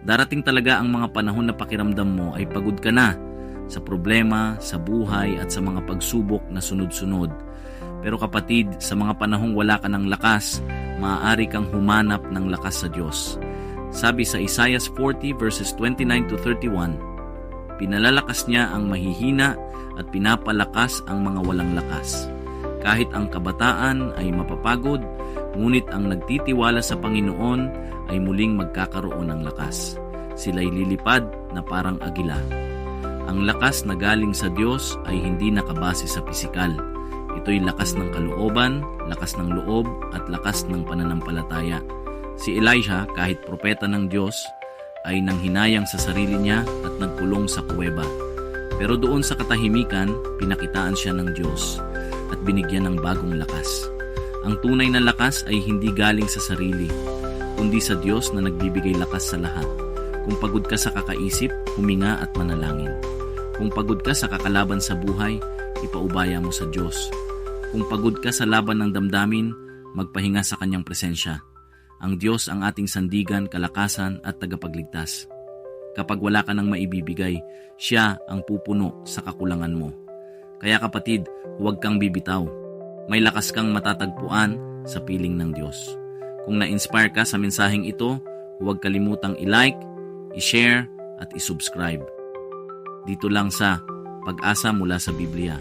Darating talaga ang mga panahon na pakiramdam mo ay pagod ka na sa problema, sa buhay at sa mga pagsubok na sunod-sunod. Pero kapatid, sa mga panahong wala ka ng lakas, maaari kang humanap ng lakas sa Diyos. Sabi sa Isaiah 40 verses 29 to 31, Pinalalakas niya ang mahihina at pinapalakas ang mga walang lakas. Kahit ang kabataan ay mapapagod, ngunit ang nagtitiwala sa Panginoon ay muling magkakaroon ng lakas. Sila'y lilipad na parang agila. Ang lakas na galing sa Diyos ay hindi nakabase sa pisikal. Ito'y lakas ng kalooban, lakas ng loob, at lakas ng pananampalataya. Si Elijah, kahit propeta ng Diyos, ay nang hinayang sa sarili niya at nagkulong sa kuweba. Pero doon sa katahimikan, pinakitaan siya ng Diyos at binigyan ng bagong lakas. Ang tunay na lakas ay hindi galing sa sarili, kundi sa Diyos na nagbibigay lakas sa lahat. Kung pagod ka sa kakaisip, huminga at manalangin. Kung pagod ka sa kakalaban sa buhay, ipaubaya mo sa Diyos. Kung pagod ka sa laban ng damdamin, magpahinga sa kanyang presensya. Ang Diyos ang ating sandigan, kalakasan at tagapagligtas. Kapag wala ka nang maibibigay, siya ang pupuno sa kakulangan mo. Kaya kapatid, huwag kang bibitaw. May lakas kang matatagpuan sa piling ng Diyos. Kung na-inspire ka sa mensaheng ito, huwag kalimutang i-like, i-share at i-subscribe. Dito lang sa Pag-asa mula sa Biblia.